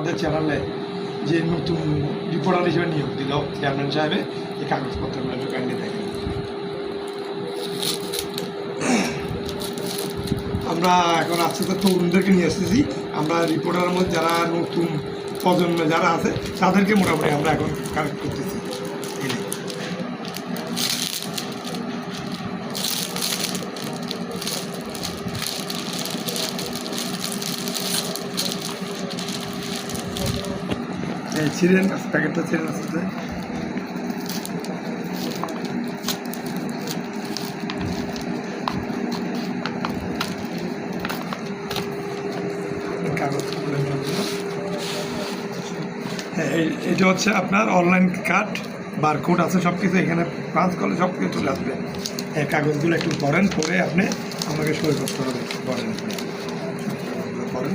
আমাদের চ্যানেলে যে নতুন রিপোর্টার হিসেবে নিয়োগ দিল চেয়ারম্যান সাহেবে, এই কাগজপত্রগুলো একটু কান্ডি দেখেন। আমরা এখন আস্তে আস্তে তরুণদেরকে নিয়ে এসেছি আমরা রিপোর্টারের মধ্যে যারা নতুন প্রজন্মে যারা আছে, তাদেরকে মোটামুটি আমরা এখন কালেক্ট করতেছি। ছিলেন প্যাকেটটা ছিলেন আস্তে হ্যাঁ এটা হচ্ছে আপনার অনলাইন কার্ড বারকোড আছে সব কিছু এখানে পাঁচ করলে সব কিছু চলে আসবে। এই কাগজগুলো একটু পড়েন পরে আপনি আমাকে সই করতে হবে। পড়েন পড়েন।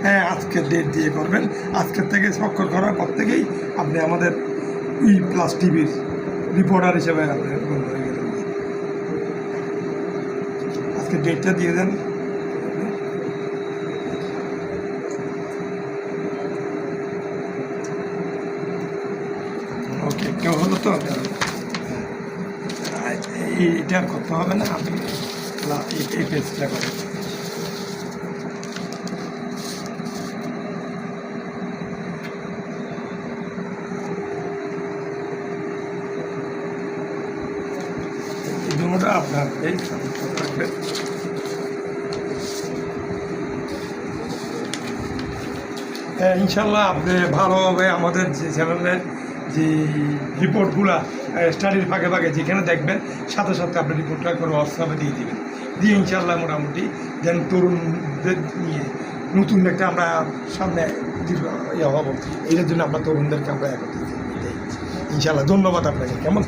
হ্যাঁ আজকে ডেট দিয়ে করবেন। আজকের থেকে স্বাক্ষর করার পর থেকেই আপনি আমাদের ই প্লাস টিভির রিপোর্টার হিসেবে আজকে ডেটটা দিয়ে দেন। ওকে কেউ হলো তো। এইটা করতে হবে না, আপনি এই- এই পেজটা করেন। এই আপনার? এই ইনশাল্লাহ আপনি ভালোভাবে আমাদের যে চ্যানেলের যে রিপোর্টগুলা স্টাডির ফাঁকে ফাঁকে যেখানে দেখবেন, সাথে সাথে আপনি রিপোর্টটা করে হোয়াটসঅ্যাপে দিয়ে দিবেন। দিয়ে ইনশাল্লাহ মোটামুটি যেন তরুণদের নিয়ে নতুন একটা আমরা সামনে ইয়ে হব। এটার জন্য আমরা তরুণদেরকে আমরা একত্রিত ইনশাল্লাহ ধন্যবাদ আপনাকে। কেমন?